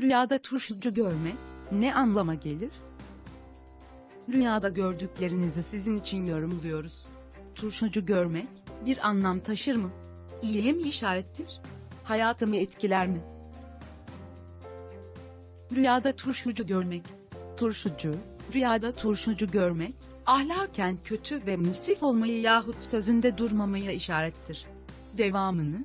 Rüyada turşucu görmek ne anlama gelir? Rüyada gördüklerinizi sizin için yorumluyoruz. Turşucu görmek bir anlam taşır mı? İyiye mi işarettir? Hayatımı etkiler mi? Rüyada turşucu görmek. Turşucu, rüyada turşucu görmek, ahlaken kötü ve müsrif olmayı yahut sözünde durmamaya işarettir. Devamını,